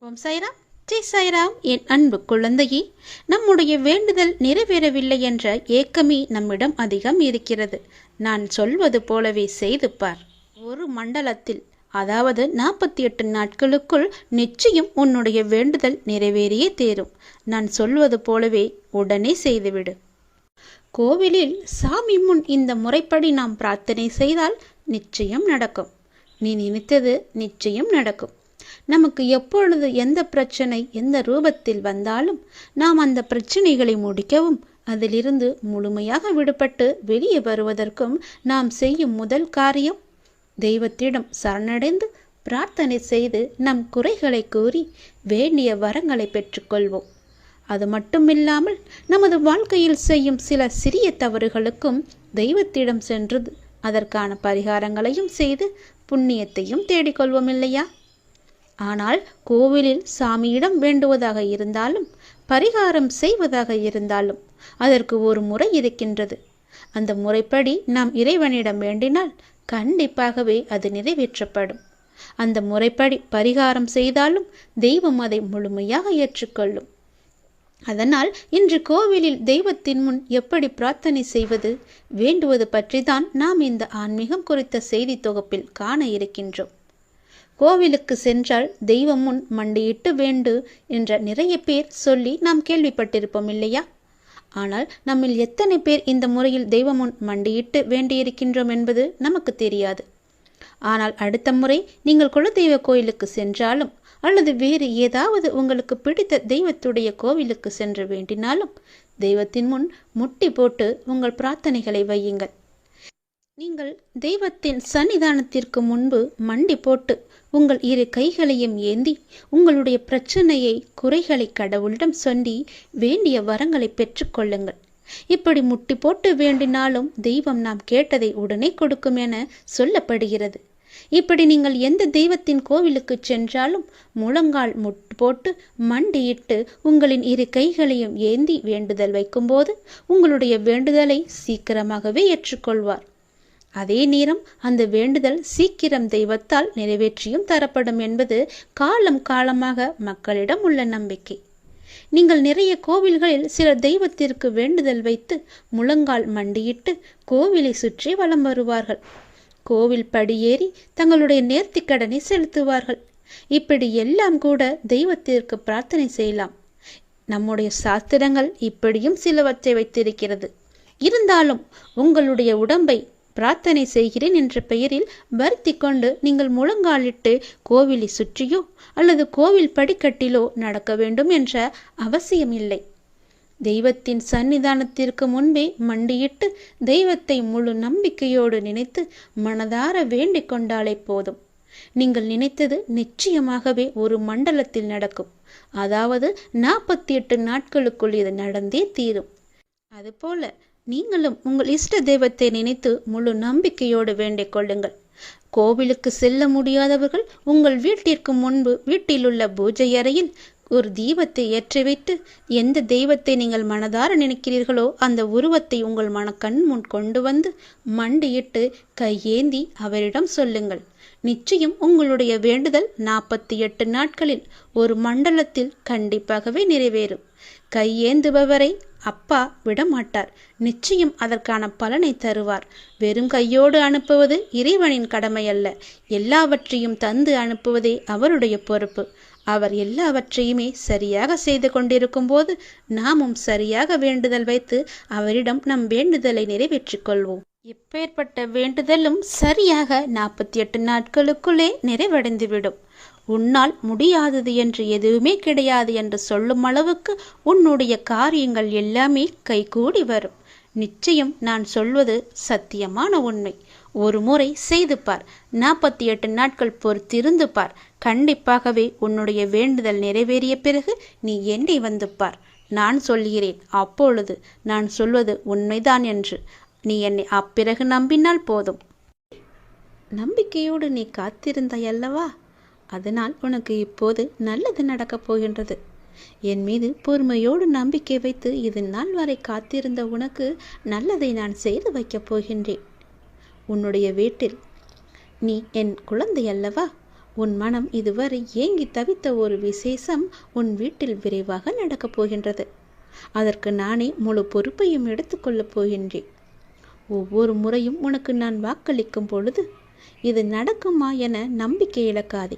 ஓம் சாய்ராம். ஜெய் சாய்ராம் என் அன்பு குழந்தையே நம்முடைய வேண்டுதல் நிறைவேறவில்லை என்ற ஏக்கமே நம்மிடம் அதிகம் இருக்கிறது. நான் சொல்வது போலவே செய்து பார். ஒரு மண்டலத்தில் அதாவது நாற்பத்தி எட்டு நாட்களுக்குள் நிச்சயம் உன்னுடைய வேண்டுதல் நிறைவேறியே தேரும். நான் சொல்வது போலவே உடனே செய்துவிடு. கோவிலில் சாமி முன் இந்த முறைப்படி நாம் பிரார்த்தனை செய்தால் நிச்சயம் நடக்கும். நீ நினைத்தது நிச்சயம் நடக்கும். நமக்கு எப்பொழுது எந்த பிரச்சனை எந்த ரூபத்தில் வந்தாலும் நாம் அந்த பிரச்சனைகளை முடிக்கவும் அதிலிருந்து முழுமையாக விடுபட்டு வெளியே வருவதற்கும் நாம் செய்யும் முதல் காரியம் தெய்வத்திடம் சரணடைந்து பிரார்த்தனை செய்து நம் குறைகளை கூறி வேண்டிய வரங்களை பெற்றுக்கொள்வோம். அது மட்டுமில்லாமல் நமது வாழ்க்கையில் செய்யும் சில சிறிய தவறுகளுக்கும் தெய்வத்திடம் சென்று அதற்கான பரிகாரங்களையும் செய்து புண்ணியத்தையும் தேடிக்கொள்வோம் இல்லையா? ஆனால் கோவிலில் சாமியிடம் வேண்டுவதாக இருந்தாலும் பரிகாரம் செய்வதாக இருந்தாலும் அதற்கு ஒரு முறை இருக்கின்றது. அந்த முறைப்படி நாம் இறைவனிடம் வேண்டினால் கண்டிப்பாகவே அது நிறைவேற்றப்படும். அந்த முறைப்படி பரிகாரம் செய்தாலும் தெய்வம் அதை முழுமையாக ஏற்றுக்கொள்ளும். அதனால் இன்று கோவிலில் தெய்வத்தின் முன் எப்படி பிரார்த்தனை செய்வது வேண்டுவது பற்றிதான் நாம் இந்த ஆன்மீகம் குறித்த செய்தி தொகுப்பில் காண இருக்கின்றோம். கோவிலுக்கு சென்றால் தெய்வம் முன் மண்டியிட்டு வேண்டு என்ற நிறைய பேர் சொல்லி நாம் கேள்விப்பட்டிருப்போம் இல்லையா? ஆனால் நம்மில் எத்தனை பேர் இந்த முறையில் தெய்வம் முன் மண்டியிட்டு வேண்டியிருக்கின்றோம் என்பது நமக்கு தெரியாது. ஆனால் அடுத்த முறை நீங்கள் குலதெய்வ கோயிலுக்கு சென்றாலும் அல்லது வேறு ஏதாவது உங்களுக்கு பிடித்த தெய்வத்துடைய கோவிலுக்கு சென்று வேண்டினாலும் தெய்வத்தின் முன் முட்டி போட்டு உங்கள் பிரார்த்தனைகளை வையுங்கள். நீங்கள் தெய்வத்தின் சன்னிதானத்திற்கு முன்பு மண்டி போட்டு உங்கள் இரு கைகளையும் ஏந்தி உங்களுடைய பிரச்சனையை குறைகளை கடவுளிடம் சொல்லி வேண்டிய வரங்களை பெற்றுக்கொள்ளுங்கள் இப்படி முட்டி போட்டு வேண்டினாலும் தெய்வம் நாம் கேட்டதை உடனே கொடுக்கும் என சொல்லப்படுகிறது. இப்படி நீங்கள் எந்த தெய்வத்தின் கோவிலுக்கு சென்றாலும் முழங்கால் முட்டு போட்டு மண்டியிட்டு உங்களின் இரு கைகளையும் ஏந்தி வேண்டுதல் வைக்கும்போது உங்களுடைய வேண்டுதலை சீக்கிரமாகவே ஏற்றுக்கொள்வார். அதே நேரம் அந்த வேண்டுதல் சீக்கிரம் தெய்வத்தால் நிறைவேற்றியும் தரப்படும் என்பது காலம் காலமாக மக்களிடம் உள்ள நம்பிக்கை. நீங்கள் நிறைய கோவில்களில் சில தெய்வத்திற்கு வேண்டுதல் வைத்து முழங்கால் மண்டியிட்டு கோவிலை சுற்றி வலம் வருவார்கள். கோவில் படியேறி தங்களுடைய நேர்த்திக்கடனை செலுத்துவார்கள். இப்படி எல்லாம் கூட தெய்வத்திற்கு பிரார்த்தனை செய்யலாம். நம்முடைய சாஸ்திரங்கள் இப்படியும் சிலவற்றை வைத்திருக்கிறது. இருந்தாலும் உங்களுடைய உடம்பை பிரார்த்தனை செய்கிறேன் என்ற பெயரில் வருத்தி கொண்டு நீங்கள் முழங்காலிட்டு கோவிலை சுற்றியோ அல்லது கோவில் படிக்கட்டிலோ நடக்க வேண்டும் என்ற அவசியம் இல்லை தெய்வத்தின் சன்னிதானத்திற்கு முன்பே மண்டியிட்டு தெய்வத்தை முழு நம்பிக்கையோடு நினைத்து மனதார வேண்டிக் கொண்டாலே போதும். நீங்கள் நினைத்தது நிச்சயமாகவே ஒரு மண்டலத்தில் நடக்கும். அதாவது நாற்பத்தி எட்டு நாட்களுக்குள் இது நடந்தே தீரும். அதுபோல நீங்களும் உங்கள் இஷ்ட தெய்வத்தை நினைத்து முழு நம்பிக்கையோடு வேண்டிக் கொள்ளுங்கள். கோவிலுக்கு செல்ல முடியாதவர்கள் உங்கள் வீட்டிற்கு முன்பு வீட்டிலுள்ள பூஜை அறையில் ஒரு தீபத்தை ஏற்றி வைத்து எந்த தெய்வத்தை நீங்கள் மனதார நினைக்கிறீர்களோ அந்த உருவத்தை உங்கள் மனக்கண் முன் கொண்டு வந்து மண்டியிட்டு கையேந்தி அவரிடம் சொல்லுங்கள். நிச்சயம் உங்களுடைய வேண்டுதல் நாற்பத்தி எட்டு நாட்களில் ஒரு மண்டலத்தில் கண்டிப்பாகவே நிறைவேறும். கையேந்துபவரை அப்பா விடமாட்டார். நிச்சயம் அதற்கான பலனை தருவார். வெறும் கையோடு அனுப்புவது இறைவனின் கடமை அல்ல எல்லாவற்றையும் தந்து அனுப்புவதே அவருடைய பொறுப்பு. அவர் எல்லாவற்றையுமே சரியாக செய்து கொண்டிருக்கும் போது நாமும் சரியாக வேண்டுதல் வைத்து அவரிடம் நம் வேண்டுதலை நிறைவேற்றிக் கொள்வோம். இப்பேற்பட்ட வேண்டுதலும் சரியாக நாற்பத்தி எட்டு நாட்களுக்குள்ளே நிறைவடைந்துவிடும். உன்னால் முடியாதது என்று எதுவுமே கிடையாது என்று சொல்லும் அளவுக்கு உன்னுடைய காரியங்கள் எல்லாமே கைகூடி வரும். நிச்சயம் நான் சொல்வது சத்தியமான உண்மை. ஒரு முறை செய்து பார். நாற்பத்தி எட்டு நாட்கள் பொறுத்திருந்து பார். கண்டிப்பாகவே உன்னுடைய வேண்டுதல் நிறைவேறிய பிறகு நீ என்னை வந்து பார். நான் சொல்கிறேன் அப்பொழுது நான் சொல்வது உண்மைதான் என்று. நீ என்னை அப்பிறகு நம்பினால் போதும். நம்பிக்கையோடு நீ காத்திருந்தாய் அல்லவா? அதனால் உனக்கு இப்போது நல்லது நடக்கப் போகின்றது. என் மீது பொறுமையோடு நம்பிக்கை வைத்து இது நாள் வரை காத்திருந்த உனக்கு நல்லதை நான் செய்து வைக்கப் போகின்றேன். உன்னுடைய வீட்டில் நீ என் குழந்தை அல்லவா? உன் மனம் இதுவரை ஏங்கி தவித்த ஒரு விசேஷம் உன் வீட்டில் விரைவாக நடக்கப் போகின்றது. அதற்கு நானே முழு பொறுப்பையும் எடுத்துக்கொள்ளப் போகின்றேன். ஒவ்வொரு முறையும் உனக்கு நான் வாக்களிக்கும் பொழுது இது நடக்குமா என நம்பிக்கை இழக்காதே.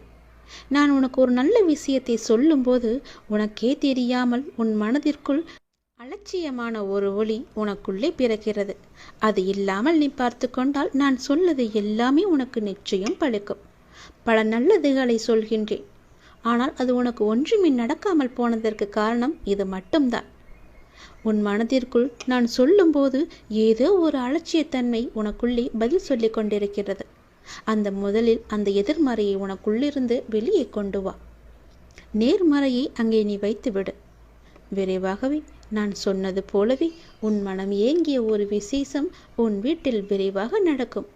நான் உனக்கு ஒரு நல்ல விஷயத்தை சொல்லும்போது உனக்கே தெரியாமல் உன் மனதிற்குள் அலட்சியமான ஒரு ஒளி உனக்குள்ளே பிறக்கிறது. அது இல்லாமல் நீ பார்த்து கொண்டால் நான் சொல்லது எல்லாமே உனக்கு நிச்சயம் பழுக்கும். பல நல்லதுகளை சொல்கின்றேன். ஆனால் அது உனக்கு ஒன்றுமே நடக்காமல் போனதற்கு காரணம் இது மட்டும்தான். உன் மனதிற்குள் நான் சொல்லும்போது ஏதோ ஒரு அலட்சியத்தன்மை உனக்குள்ளே பதில் சொல்லிக் கொண்டிருக்கிறது. அந்த முதலில் அந்த எதிர்மறையை உனக்குள்ளிருந்து வெளியே கொண்டு வா. நேர்மறையை அங்கே நீ வைத்து விடு விரைவாகவே நான் சொன்னது போலவே உன் மனம் ஏங்கிய ஒரு விசேஷம் உன் வீட்டில் விரைவாக நடக்கும்.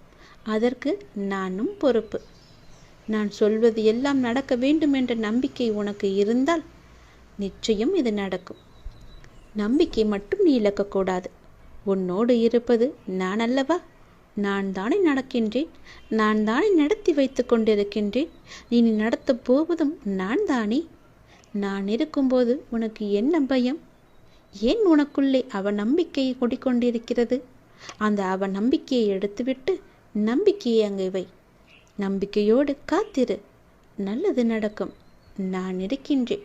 அதற்கு நானும் பொறுப்பு. நான் சொல்வது எல்லாம் நடக்க வேண்டும் என்ற நம்பிக்கை உனக்கு இருந்தால் நிச்சயம் இது நடக்கும். நம்பிக்கை மட்டும் நீ இழக்கக்கூடாது. உன்னோடு இருப்பது நான் அல்லவா? நான் தானே நடக்கின்றேன் நான் தானே நடத்தி வைத்து கொண்டிருக்கின்றேன் இனி நடத்தப் போவதும் நான் தானே? நான் இருக்கும்போது உனக்கு என்ன பயம்? ஏன் உனக்குள்ளே அவ நம்பிக்கையை கொடிக்கொண்டிருக்கிறது அந்த அவ நம்பிக்கையை எடுத்துவிட்டு நம்பிக்கையை அங்கே வை. நம்பிக்கையோடு காத்திரு. நல்லது நடக்கும். நான் இருக்கின்றேன்.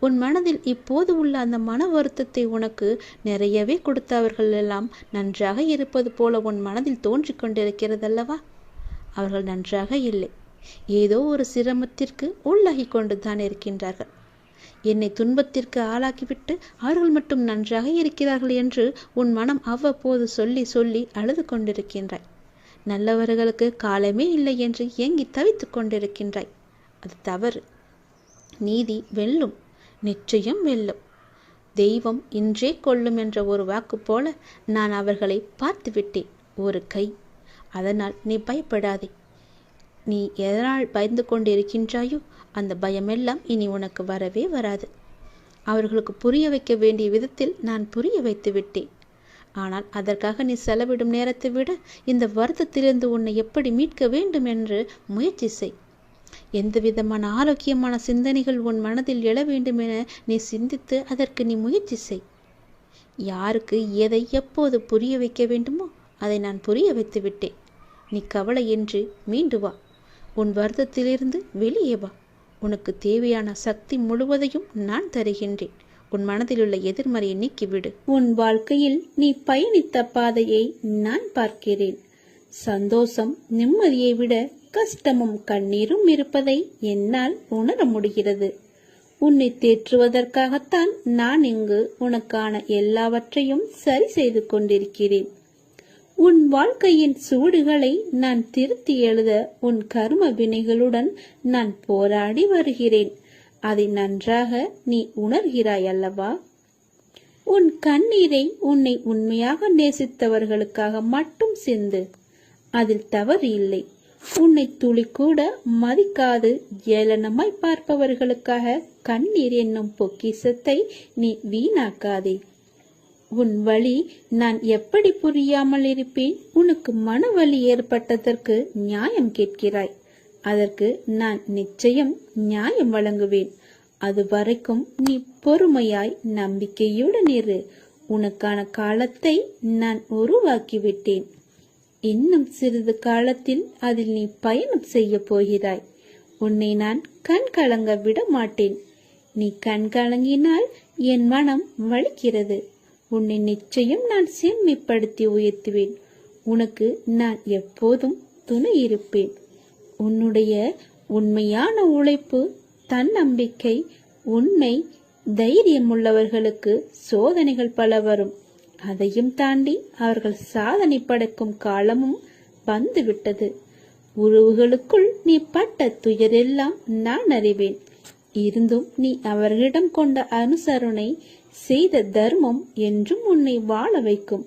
உன் மனதில் இப்போது உள்ள அந்த மன வருத்தத்தை உனக்கு நிறையவே கொடுத்தவர்கள் எல்லாம் நன்றாக இருப்பது போல உன் மனதில் தோன்றிக் கொண்டிருக்கிறதல்லவா? அவர்கள் நன்றாக இல்லை. ஏதோ ஒரு சிரமத்திற்கு உள்ளாகி கொண்டு தான் இருக்கின்றார்கள். என்னை துன்பத்திற்கு ஆளாக்கிவிட்டு அவர்கள் மட்டும் நன்றாக இருக்கிறார்கள் என்று உன் மனம் அவ்வப்போது சொல்லி சொல்லி அழுது கொண்டிருக்கின்றாய். நல்லவர்களுக்கு காலமே இல்லை என்று ஏங்கி தவித்துக் கொண்டிருக்கின்றாய். அது தவறு. நீதி வெல்லும். நிச்சயம் வெல்லும் தெய்வம் இன்றே கொள்ளும் என்ற ஒரு வாக்கு போல நான் அவர்களை பார்த்து விட்டேன் ஒரு கை. அதனால் நீ பயப்படாதே. நீ எதனால் பயந்து கொண்டிருக்கின்றாயோ அந்த பயமெல்லாம் இனி உனக்கு வரவே வராது. அவர்களுக்கு புரிய வைக்க வேண்டிய விதத்தில் நான் புரிய வைத்து விட்டேன். ஆனால் அதற்காக நீ செலவிடும் நேரத்தை விட இந்த வருத்தத்திலிருந்து உன்னை எப்படி மீட்க வேண்டும் என்று முயற்சி செய். எந்த விதமான ஆரோக்கியமான சிந்தனைகள் உன் மனதில் எழ வேண்டும் என நீ சிந்தித்து அதற்கு நீ முயற்சி செய். யாருக்கு எதை எப்போது புரிய வைக்க வேண்டுமோ அதை நான் புரிய வைத்து விட்டேன். நீ கவலையின்றி மீண்டு வா. உன் வருத்தத்திலிருந்து வெளியே வா. உனக்கு தேவையான சக்தி முழுவதையும் நான் தருகின்றேன். உன் மனதில் உள்ள எதிர்மறையை நீக்கிவிடு. உன் வாழ்க்கையில் நீ பயணித்த பாதையை நான் பார்க்கிறேன். சந்தோஷம் நிம்மதியை விட கஷ்டமும் கண்ணீரும் இருப்பதை என்னால் உணர முடிகிறது. உன்னை தேற்றுவதற்காகத்தான் நான் இங்கு உனக்கான எல்லாவற்றையும் சரி செய்து கொண்டிருக்கிறேன். உன் வாழ்க்கையின் சூடுகளை நான் திருத்தி எழுத உன் கர்ம வினைகளுடன் நான் போராடி வருகிறேன். அதை நன்றாக நீ உணர்கிறாய் அல்லவா? உன் கண்ணீரை உன்னை உண்மையாக நேசித்தவர்களுக்காக மட்டும் சிந்து அதில் தவறு இல்லை. உன்னை துளி கூட மதிக்காது. ஏளனமாய் பார்ப்பவர்களுக்காக கண்ணீர் என்னும் பொக்கிசத்தை நீ வீணாக்காதே. உன் வழி நான் எப்படி புரியாமல் இருப்பேன்? உனக்கு மனவலி ஏற்பட்டதற்கு நியாயம் கேட்கிறாய். அதற்கு நான் நிச்சயம் நியாயம் வழங்குவேன். அது வரைக்கும் நீ பொறுமையாய் நம்பிக்கையுடன் இரு உனக்கான காலத்தை நான் உருவாக்கிவிட்டேன். இன்னும் சிறிது காலத்தில் அதில் நீ பயணம் செய்ய போகிறாய். உன்னை நான் கண் கலங்க விட மாட்டேன். நீ கண் கலங்கினால் என் மனம் வலிக்கிறது. உன்னை நிச்சயம் நான் செம்மைப்படுத்தி உயர்த்துவேன். உனக்கு நான் எப்போதும் துணை இருப்பேன். உன்னுடைய உண்மையான உழைப்பு தன்னம்பிக்கை உண்மை தைரியம் உள்ளவர்களுக்கு சோதனைகள் பல வரும் அதையும் தாண்டி அவர்கள் சாதனை படைக்கும் காலமும் வந்துவிட்டது. உறவுகளுக்குள் நீ பட்ட துயரெல்லாம் நான் அறிவேன். இருந்தும் நீ அவர்களிடம் கொண்ட அனுசரணை செய்த தர்மம் என்றும் உன்னை வாழ வைக்கும்.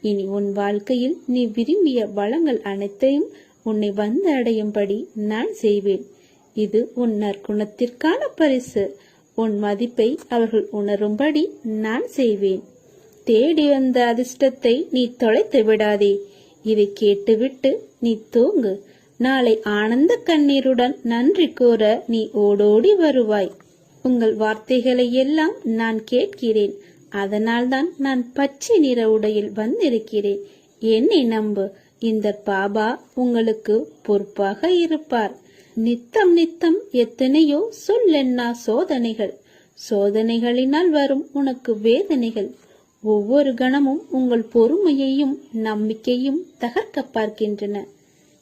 இனி உன் வாழ்க்கையில் நீ விரும்பிய வளங்கள் அனைத்தையும் உன்னை வந்து அடையும்படி நான் செய்வேன். இது உன் நற்குணத்திற்கான பரிசு. உன் மதிப்பை அவர்கள் உணரும்படி நான் செய்வேன். தேடி வந்த அதிர்ஷ்டத்தை நீ தொலைத்து விடாதே. இதை கேட்டுவிட்டு நீ தூங்கு. நாளை ஆனந்த கண்ணீருடன் நன்றி கூற நீ ஓடோடி வருவாய். உங்கள் வார்த்தைகளை எல்லாம் நான் கேட்கிறேன். அதனால்தான் நான் பச்சை நிற உடையில் வந்திருக்கிறேன். என்னை நம்பு. இந்த பாபா உங்களுக்கு பொறுப்பாக இருப்பார். நித்தம் நித்தம் எத்தனையோ சொல்லென்னா சோதனைகள். சோதனைகளினால் வரும் உனக்கு வேதனைகள். ஒவ்வொரு கணமும் உங்கள் பொறுமையையும் நம்பிக்கையும் தகர்க்க பார்க்கின்றன.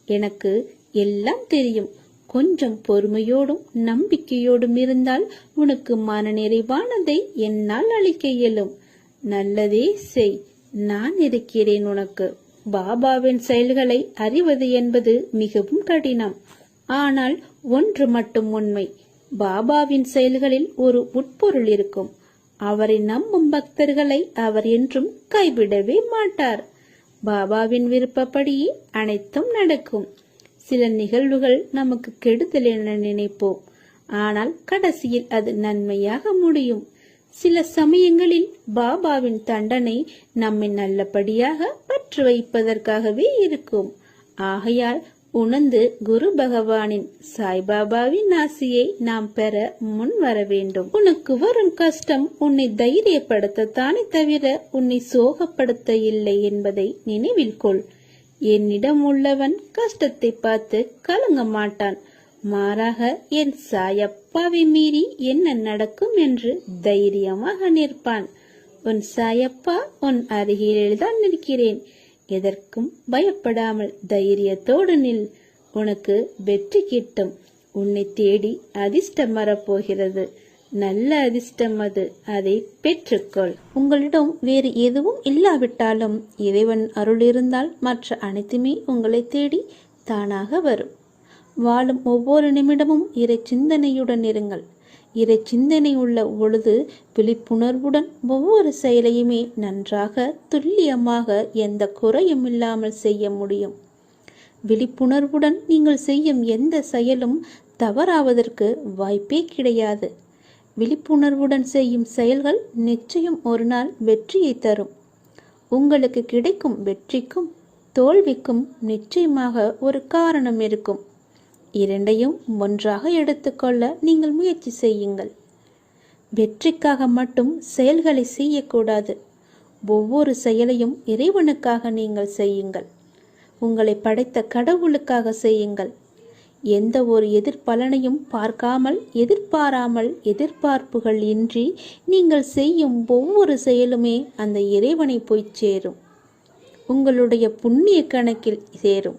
எனக்கு எல்லாம் தெரியும். கொஞ்சம் பொறுமையோடும் நம்பிக்கையோடும் இருந்தால் உனக்கு மனநிறைவானதை என்னால் அளிக்க இயலும். நல்லதே செய். நான் இருக்கிறேன் உனக்கு. பாபாவின் செயல்களை அறிவது என்பது மிகவும் கடினம். ஆனால் ஒன்று மட்டும் உண்மை. பாபாவின் செயல்களில் ஒரு உட்பொருள் இருக்கும். அவரை நம்பும் பக்தர்களை அவர் என்றும் கைவிடவே மாட்டார். பாபாவின் விருப்பப்படி அனைத்தும் நடக்கும். சில நிகழ்வுகள் நமக்கு கெடுதல் என நினைப்போம். ஆனால் கடைசியில் அது நன்மையாக முடியும். சில சமயங்களில் பாபாவின் தண்டனை நம்மை நல்லபடியாக பற்று வைப்பதற்காகவே இருக்கும். ஆகையால் உணர்ந்து குரு பகவானின் சாய்பாபாவின் ஆசியை நாம் பெற முன் வர வேண்டும். உனக்கு வரும் கஷ்டம் உன்னை தைரியப்படுத்தத்தானே தவிர உன்னை சோகப்படுத்த இல்லை என்பதை நினைவில் கொள். என்னிடம் உள்ளவன் கஷ்டத்தை பார்த்து கலங்க மாட்டான். மாறாக என் சாயப்பாவை மீறி என்ன நடக்கும் என்று தைரியமாக நிற்பான். உன் சாயப்பா உன் அருகில்தான் நிற்கிறேன். எதற்கும் பயப்படாமல் தைரியத்தோடு நில். உனக்கு வெற்றி கிட்டும். உன்னை தேடி அதிர்ஷ்டம் வரப்போகிறது. நல்ல அதிர்ஷ்டம் அது. அதை பெற்றுக்கொள். உங்களிடம் வேறு எதுவும் இல்லாவிட்டாலும் இறைவன் அருள் இருந்தால் மற்ற அனைத்துமே உங்களை தேடி தானாக வரும். வாழும் ஒவ்வொரு நிமிடமும் இறை சிந்தனையுடன் இருங்கள். இறை சிந்தனை உள்ள பொழுது விழிப்புணர்வுடன் ஒவ்வொரு செயலையுமே நன்றாக துல்லியமாக எந்த குறையும் இல்லாமல் செய்ய முடியும். விழிப்புணர்வுடன் நீங்கள் செய்யும் எந்த செயலும் தவறாவதற்கு வாய்ப்பே கிடையாது. விழிப்புணர்வுடன் செய்யும் செயல்கள் நிச்சயம் ஒரு நாள் வெற்றியை தரும். உங்களுக்கு கிடைக்கும் வெற்றிக்கும் தோல்விக்கும் நிச்சயமாக ஒரு காரணம் இருக்கும். இரண்டையும் ஒன்றாக எடுத்துக்கொள்ள நீங்கள் முயற்சி செய்யுங்கள். வெற்றிக்காக மட்டும் செயல்களை செய்யக்கூடாது. ஒவ்வொரு செயலையும் இறைவனுக்காக நீங்கள் செய்யுங்கள். உங்களை படைத்த கடவுளுக்காக செய்யுங்கள். எந்த ஒரு எதிர்பலனையும் பார்க்காமல் எதிர்பாராமல் எதிர்பார்ப்புகள் இன்றி நீங்கள் செய்யும் ஒவ்வொரு செயலுமே அந்த இறைவனை போய் சேரும். உங்களுடைய புண்ணிய கணக்கில் சேரும்.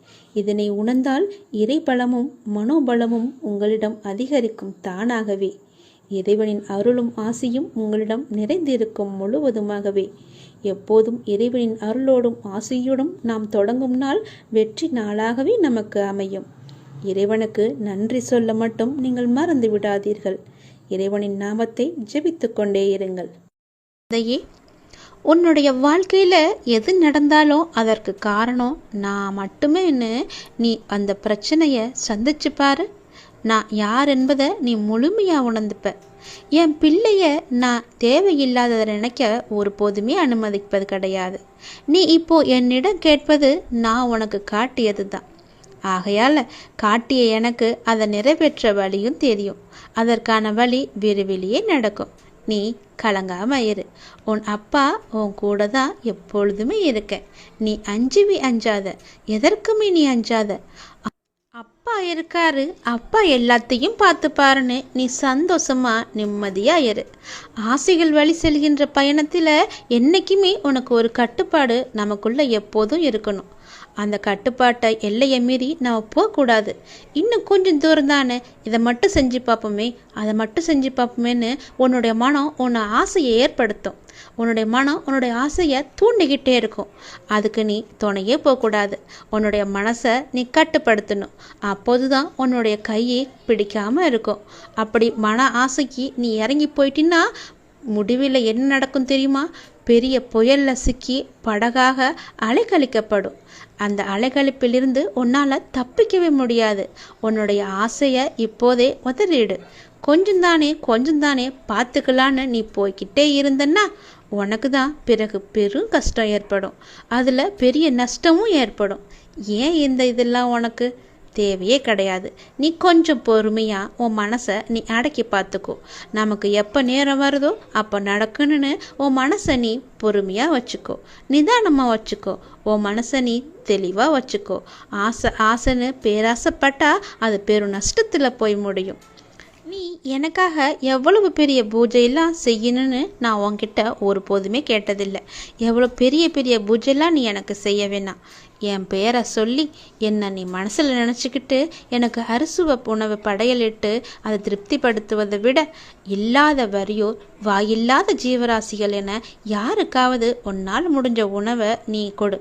இதனை உணர்ந்தால் இறைபலமும் மனோபலமும் உங்களிடம் அதிகரிக்கும் தானாகவே. இறைவனின் அருளும் ஆசியும் உங்களிடம் நிறைந்திருக்கும் முழுவதுமாகவே. எப்போதும் இறைவனின் அருளோடும் ஆசையோடும் நாம் தொடங்கும் நாள் வெற்றி நாளாகவே நமக்கு அமையும். இறைவனுக்கு நன்றி சொல்ல மட்டும் நீங்கள் மறந்து விடாதீர்கள் இறைவனின் நாமத்தை ஜெபித்து கொண்டே இருங்கள். அதையே உன்னுடைய வாழ்க்கையில் எது நடந்தாலும் அதற்கு காரணம் நான் மட்டுமேன்னு நீ அந்த பிரச்சனையை சந்திச்சு பாரு. நான் யார் என்பதை நீ முழுமையாக உணர்ந்துப்ப. என் பிள்ளைய நான் தேவையில்லாததை நினைக்க ஒருபோதுமே அனுமதிப்பது கிடையாது. நீ இப்போ என்னிடம் கேட்பது நான் உனக்கு காட்டியது தான் ஆகையால் காட்டிய எனக்கு அதை நிறைவேற்ற வழியும் தெரியும். அதற்கான வழி விரைவிலேயே நடக்கும். நீ கலங்காம இரு. உன் அப்பா உன் கூட தான் எப்பொழுதுமே இருக்க. நீ அஞ்சுவி அஞ்சாத. எதற்குமே நீ அஞ்சாத. அப்பா இருக்காரு. அப்பா எல்லாத்தையும் பார்த்துப்பாருன்னு நீ சந்தோஷமா நிம்மதியா இரு. ஆசைகள் வழி செல்கின்ற பயணத்தில் என்னைக்குமே உனக்கு ஒரு கட்டுப்பாடு நமக்குள்ள எப்போதும் இருக்கணும். அந்த கட்டுப்பாட்டை எல்லையை மீறி நாம் போகக்கூடாது. இன்னும் கொஞ்சம் தூரம் தானே இதை மட்டும் செஞ்சு பார்ப்போமே அதை மட்டும் செஞ்சு பார்ப்போமேன்னு உன்னுடைய மனம் உன்னை ஆசையை ஏற்படுத்தும். உன்னுடைய மனம் உன்னுடைய ஆசையை தூண்டிக்கிட்டே இருக்கும். அதுக்கு நீ துணையே போகக்கூடாது. உன்னுடைய மனசை நீ கட்டுப்படுத்தணும். அப்போது தான் உன்னுடைய கையை பிடிக்காமல் இருக்கும். அப்படி மன ஆசைக்கு நீ இறங்கி போயிட்டின்னா முடிவில் என்ன நடக்கும் தெரியுமா? பெரிய புயலில் சிக்கி படகாக அலைக்கழிக்கப்படும் அந்த அலைக்கழிப்பிலிருந்து உன்னால் தப்பிக்கவே முடியாது. உன்னுடைய ஆசையை இப்போதே உதறிடு. கொஞ்சம் தானே கொஞ்சம் தானே பார்த்துக்கலான்னு நீ போய்கிட்டே இருந்தன்னா உனக்கு தான் பிறகு பெரும் கஷ்டம் ஏற்படும். அதில் பெரிய நஷ்டமும் ஏற்படும். ஏன் இந்த இதெல்லாம் உனக்கு? தேவையே கிடையாது. நீ கொஞ்சம் பொறுமையாக உன் மனசை நீ அடக்கி பார்த்துக்கோ. நமக்கு எப்போ நேரம் வருதோ அப்போ நடக்கணும்னு உன் மனசை நீ பொறுமையாக வச்சுக்கோ. நிதானமாக வச்சுக்கோ. உன் மனசை நீ தெளிவாக வச்சுக்கோ. ஆசை ஆசைன்னு பேராசைப்பட்டால் அது பெரும் நஷ்டத்தில் போய் முடியும். நீ எனக்காக எவ்வளவு பெரிய பூஜையெல்லாம் செய்யணும்னு நான் உன்கிட்ட ஒருபோதுமே கேட்டதில்லை. எவ்வளோ பெரிய பெரிய பூஜையெல்லாம் நீ எனக்கு செய்ய வேணாம். என் பேரை சொல்லி என்னை நீ மனசில் நினச்சிக்கிட்டு எனக்கு அரிசுவ உணவு படையலிட்டு அதை திருப்திப்படுத்துவதை விட இல்லாத வரியோர் வாயில்லாத ஜீவராசிகள் என யாருக்காவது உன்னால் முடிஞ்ச உணவை நீ கொடு.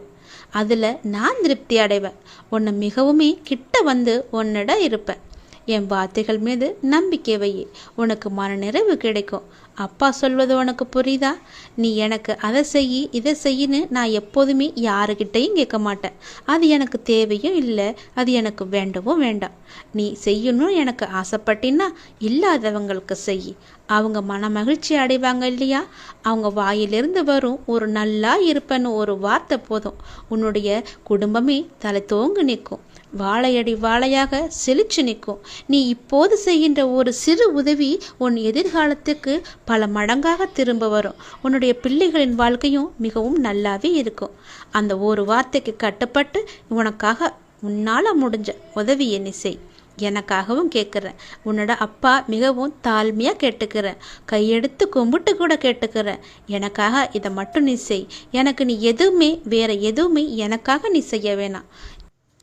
அதில் நான் திருப்தி அடைவேன். உன்னை மிகவுமே கிட்ட வந்து உன்னிடம் இருப்பேன். என் வார்த்தைகள் மீது நம்பிக்கை வை உனக்கு மன நிறைவு கிடைக்கும். அப்பா சொல்வது உனக்கு புரியுதா? நீ எனக்கு அதை செய் இதை செய்யின்னு நான் எப்போதுமே யாருக்கிட்டையும் கேட்க மாட்டேன். அது எனக்கு தேவையும் இல்லை அது எனக்கு வேண்டவும் வேண்டாம். நீ செய்யணும் எனக்கு ஆசைப்பட்டின்னா இல்லாதவங்களுக்கு செய். அவங்க மன மகிழ்ச்சி அடைவாங்க இல்லையா? அவங்க வாயிலிருந்து வரும் ஒரு நல்லா இருப்பேன்னு ஒரு வார்த்தை போதும். உன்னுடைய குடும்பமே தலை தோங்கு நிற்கும். வாழையடி வாழையாக செழிச்சு நிற்கும். நீ இப்போது செய்கின்ற ஒரு சிறு உதவி உன் எதிர்காலத்துக்கு பல மடங்காக திரும்ப வரும். உன்னுடைய பிள்ளைகளின் வாழ்க்கையும் மிகவும் நல்லாவே இருக்கும். அந்த ஒரு வார்த்தைக்கு கட்டுப்பட்டு உனக்காக உன்னால் முடிஞ்ச உதவி என்ன செய். எனக்காகவும் கேட்குறேன். உன்னோட அப்பா மிகவும் தாழ்மையாக கேட்டுக்கிறேன். கையெடுத்து கும்பிட்டு கூட கேட்டுக்கிறேன். எனக்காக இதை மட்டும் நீ செய். எனக்கு நீ எதுவுமே வேற எதுவுமே எனக்காக நீ செய்ய வேணாம்.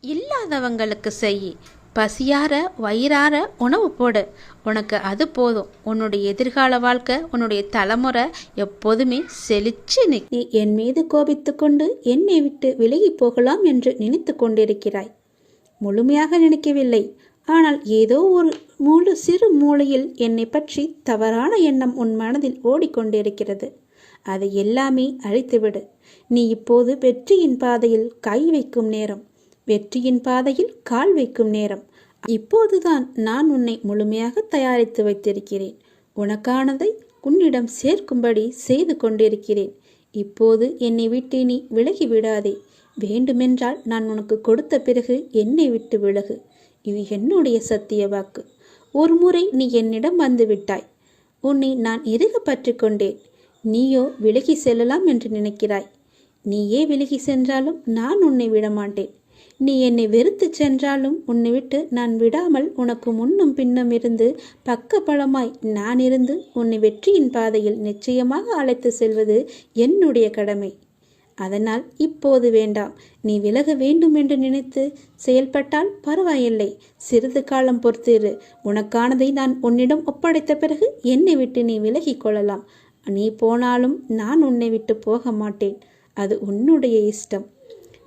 இல்லாதவங்களுக்கு செய். பசியார வயிறார உணவு போடு. உனக்கு அது போதும். உன்னுடைய எதிர்கால வாழ்க்கை உன்னுடைய தலைமுறை எப்போதுமே செழிச்சு நீ என் மீது கோபித்து கொண்டு என்னை விட்டு விலகி போகலாம் என்று நினைத்து கொண்டிருக்கிறாய். முழுமையாக நினைக்கவில்லை. ஆனால் ஏதோ ஒரு மூல சிறு மூளையில் என்னை பற்றி தவறான எண்ணம் உன் மனதில் ஓடிக்கொண்டிருக்கிறது. அதை எல்லாமே அழித்துவிடு. நீ இப்போது வெற்றியின் பாதையில் கை வைக்கும் நேரம். வெற்றியின் பாதையில் கால் வைக்கும் நேரம். இப்போதுதான் நான் உன்னை முழுமையாக தயாரித்து வைத்திருக்கிறேன். உனக்கானதை உன்னிடம் சேர்க்கும்படி செய்து கொண்டிருக்கிறேன். இப்போது என்னை விட்டு நீ விலகி விடாதே. வேண்டுமென்றால் நான் உனக்கு கொடுத்த பிறகு என்னை விட்டு விலகு. இது என்னுடைய சத்திய வாக்கு. ஒரு முறை நீ என்னிடம் வந்து விட்டாய். உன்னை நான் இறுக பற்றி கொண்டேன். நீயோ விலகி செல்லலாம் என்று நினைக்கிறாய். நீயே விலகி சென்றாலும் நான் உன்னை விடமாட்டேன். நீ என்னை வெறுத்து சென்றாலும் உன்னை விட்டு நான் விடாமல் உனக்கு முன்னும் பின்னும் இருந்து பக்க பலமாய் நான் இருந்து உன்னை வெற்றியின் பாதையில் நிச்சயமாக அழைத்து செல்வது என்னுடைய கடமை. அதனால் இப்போது வேண்டாம். நீ விலக வேண்டும் என்று நினைத்து செயல்பட்டால் பரவாயில்லை. சிறிது காலம் பொறுத்திரு. உனக்கானதை நான் உன்னிடம் ஒப்படைத்த பிறகு என்னை விட்டு நீ விலகிக் கொள்ளலாம். நீ போனாலும் நான் உன்னை விட்டு போக மாட்டேன். அது உன்னுடைய இஷ்டம்.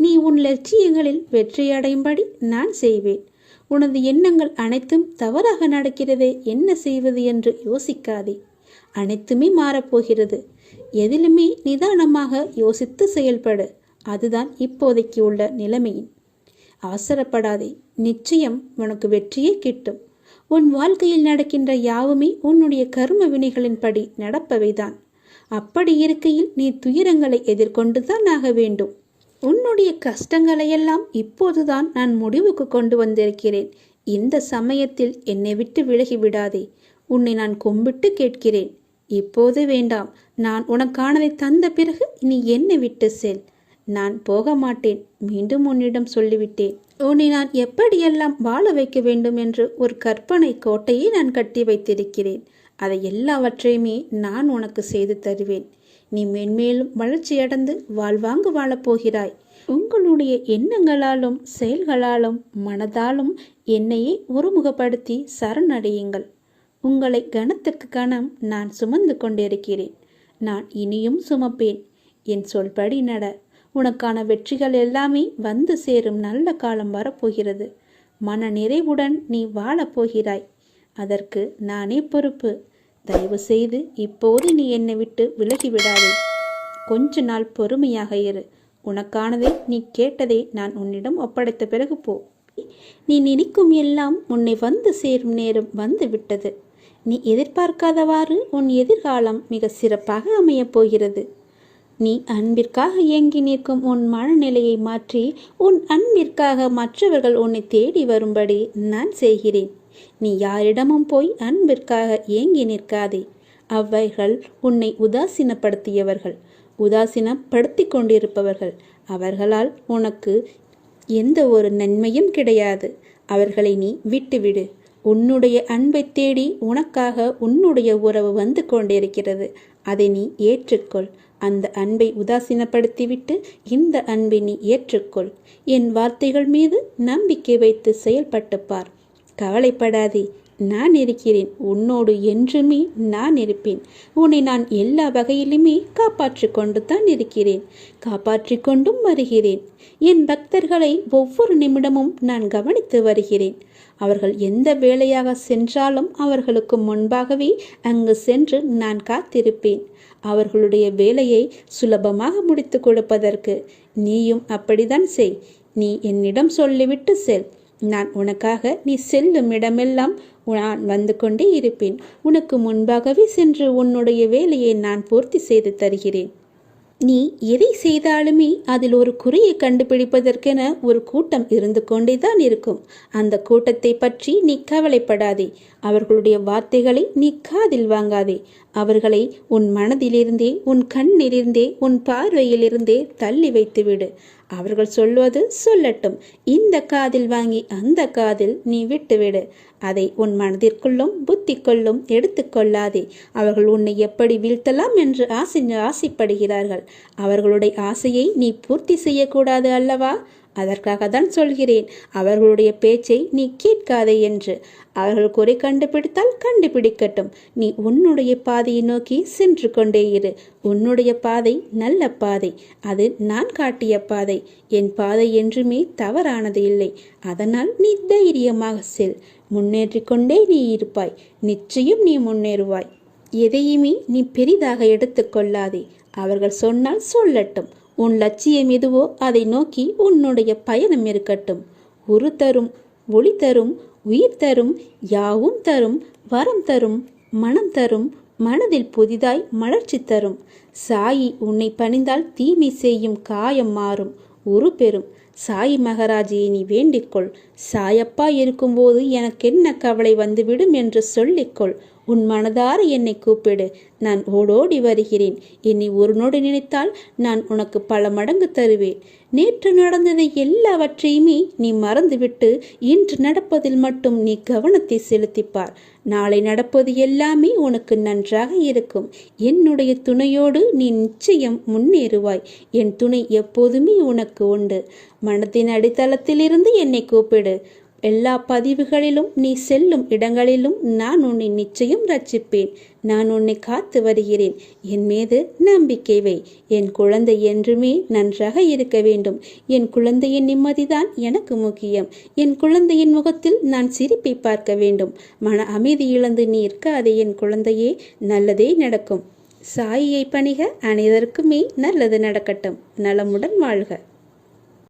நீ உன் லட்சியங்களில் வெற்றியடையும்படி நான் செய்வேன். உனது எண்ணங்கள் அனைத்தும் தவறாக நடக்கிறதே என்ன செய்வது என்று யோசிக்காதே. அனைத்துமே மாறப்போகிறது. எதிலுமே நிதானமாக யோசித்து செயல்படு. அதுதான் இப்போதைக்கு உள்ள நிலைமையின். அவசரப்படாதே. நிச்சயம் உனக்கு வெற்றியே கிட்டும். உன் வாழ்க்கையில் நடக்கின்ற யாவுமே உன்னுடைய கர்ம வினைகளின்படி நடப்பவைதான். அப்படி இருக்கையில் நீ துயரங்களை எதிர்கொண்டுதான் ஆக வேண்டும். உன்னுடைய கஷ்டங்களையெல்லாம் இப்போதுதான் நான் முடிவுக்கு கொண்டு வந்திருக்கிறேன். இந்த சமயத்தில் என்னை விட்டு விலகி விடாதே. உன்னை நான் கும்பிட்டு கேட்கிறேன். இப்போது வேண்டாம். நான் உனக்கானதை தந்த பிறகு நீ என்னை விட்டு செல். நான் போக மாட்டேன். மீண்டும் உன்னிடம் சொல்லிவிட்டேன். உன்னை நான் எப்படியெல்லாம் வாழ வைக்க வேண்டும் என்று ஒரு கற்பனை கோட்டையை நான் கட்டி வைத்திருக்கிறேன். அதை எல்லாவற்றையுமே நான் உனக்கு செய்து தருவேன். நீ மென்மேலும் வளர்ச்சியடைந்து வாழ்வாங்கு வாழப்போகிறாய் உங்களுடைய எண்ணங்களாலும் செயல்களாலும் மனதாலும் என்னையே ஒருமுகப்படுத்தி சரணடையுங்கள். உங்களை கணத்துக்கு கணம் நான் சுமந்து கொண்டிருக்கிறேன். நான் இனியும் சுமப்பேன். என் சொல்படி நட. உனக்கான வெற்றிகள் எல்லாமே வந்து சேரும் நல்ல காலம் வரப்போகிறது. மன நிறைவுடன் நீ வாழப்போகிறாய் அதற்கு நானே பொறுப்பு. தயவு செய்து இப்போது நீ என்னை விட்டு விலகி விடாதே. கொஞ்ச நாள் பொறுமையாக இரு. உனக்கானதை நீ கேட்டதை நான் உன்னிடம் ஒப்படைத்த பிறகு போ. நீ நினைக்கும் எல்லாம் உன்னை வந்து சேரும் நேரம் வந்து விட்டது. நீ எதிர்பார்க்காதவாறு உன் எதிர்காலம் மிக சிறப்பாக அமையப் போகிறது. நீ அன்பிற்காக இயங்கி நிற்கும் உன் மனநிலையை மாற்றி உன் அன்பிற்காக மற்றவர்கள் உன்னை தேடி வரும்படி நான் செய்கிறேன். நீ யாரிடமும் போய் அன்பிற்காக ஏங்கி நிற்காதே. அவைகள் உன்னை உதாசீனப்படுத்தியவர்கள் உதாசீனப்படுத்தி கொண்டிருப்பவர்கள். அவர்களால் உனக்கு எந்த ஒரு நன்மையும் கிடையாது. அவர்களை நீ விட்டுவிடு. உன்னுடைய அன்பை தேடி உனக்காக உன்னுடைய உறவு வந்து கொண்டிருக்கிறது. அதை நீ ஏற்றுக்கொள். அந்த அன்பை உதாசீனப்படுத்திவிட்டு இந்த அன்பை நீ ஏற்றுக்கொள். என் வார்த்தைகள் மீது நம்பிக்கை வைத்து செயல்பட்டு பார். கவலைப்படாதே. நான் இருக்கிறேன். உன்னோடு என்றுமே நான் இருப்பேன். உன்னை நான் எல்லா வகையிலுமே காப்பாற்றி கொண்டு தான் இருக்கிறேன். காப்பாற்றி கொண்டும் வருகிறேன். என் பக்தர்களை ஒவ்வொரு நிமிடமும் நான் கவனித்து வருகிறேன். அவர்கள் எந்த வேலையாக சென்றாலும் அவர்களுக்கு முன்பாகவே அங்கு சென்று நான் காத்திருப்பேன். அவர்களுடைய வேலையை சுலபமாக முடித்து கொடுப்பதற்கு நீயும் அப்படிதான் செய். நீ என்னிடம் சொல்லிவிட்டு செல். நான் உனக்காக நீ செல்லும் இடமெல்லாம் நான் வந்து கொண்டே இருப்பேன். உனக்கு முன்பாகவே சென்று உன்னுடைய வேலையை நான் பூர்த்தி செய்து தருகிறேன். நீ எதை செய்தாலுமே அதில் ஒரு குறையை கண்டுபிடிப்பதற்கென ஒரு கூட்டம் இருந்து கொண்டேதான் இருக்கும். அந்த கூட்டத்தை பற்றி நீ கவலைப்படாதே. அவர்களுடைய வார்த்தைகளை நீ காதில் வாங்காதே. அவர்களை உன் மனதிலிருந்தே உன் கண்ணிலிருந்தே உன் பார்வையிலிருந்தே தள்ளி வைத்துவிடு. அவர்கள் சொல்வது சொல்லட்டும். இந்த காதில் வாங்கி அந்த காதில் நீ விட்டுவிடு. அதை உன் மனதிற்குள்ளும் புத்திக்குள்ளும் எடுத்துக்கொள்ளாதே. அவர்கள் உன்னை எப்படி வீழ்த்தலாம் என்று ஆசை ஆசைப்படுகிறார்கள். அவர்களுடைய ஆசையை நீ பூர்த்தி செய்யக்கூடாது அல்லவா? அதற்காக தான் சொல்கிறேன் அவர்களுடைய பேச்சை நீ கேட்காதே என்று. அவர்கள் குறை கண்டுபிடித்தால் கண்டுபிடிக்கட்டும். நீ உன்னுடைய பாதையை நோக்கி சென்று கொண்டே இரு. உன்னுடைய பாதை நல்ல பாதை அது நான் காட்டிய பாதை. என் பாதை என்றுமே தவறானது இல்லை. அதனால் நீ தைரியமாக செல். முன்னேற்றிக்கொண்டே நீ இருப்பாய். நிச்சயம் நீ முன்னேறுவாய். எதையுமே நீ பெரிதாக எடுத்துக்கொள்ளாதே அவர்கள் சொன்னால் சொல்லட்டும். உன் லட்சியம் எதுவோ அதை நோக்கி உன்னுடைய பயணம் இருக்கட்டும். உரு தரும் ஒளி தரும் உயிர் தரும் யாவும் தரும் வரம் தரும் மனம் தரும் மனதில் புதிதாய் மலர்ச்சி தரும். சாயி உன்னை பணிந்தால் தீமை செய்யும் காயம் மாறும். உரு பெறும் சாயி மகராஜியை நீ வேண்டிக்கொள் சாயப்பா இருக்கும்போது எனக்கென்ன கவலை வந்துவிடும் என்று சொல்லிக்கொள் உன் மனதார என்னை கூப்பிடு. நான் ஓடோடி வருகிறேன். என்னை ஒரு நொடி நினைத்தால் நான் உனக்கு பல மடங்கு தருவேன். நேற்று நடந்ததை எல்லாவற்றையுமே நீ மறந்துவிட்டு இன்று நடப்பதில் மட்டும் நீ கவனத்தை செலுத்திப்பார். நாளை நடப்பது எல்லாமே உனக்கு நன்றாக இருக்கும். என்னுடைய துணையோடு நீ நிச்சயம் முன்னேறுவாய். என் துணை எப்போதுமே உனக்கு உண்டு. மனத்தின் அடித்தளத்திலிருந்து என்னை கூப்பிடு. எல்லா பதிவுகளிலும் நீ செல்லும் இடங்களிலும் நான் உன்னை நிச்சயம் ரட்சிப்பேன். நான் உன்னை காத்து வருகிறேன். என் மீது நம்பிக்கை வை. என் குழந்தை என்றுமே நன்றாக இருக்க வேண்டும். என் குழந்தையின் நிம்மதிதான் எனக்கு முக்கியம். என் குழந்தையின் முகத்தில் நான் சிரிப்பை பார்க்க வேண்டும். மன அமைதி இழந்து நீ இருக்காதே என் குழந்தையே. நல்லதே நடக்கும். சாயியை பணிக. அனைவருக்குமே நல்லது நடக்கட்டும். நலமுடன் வாழ்க.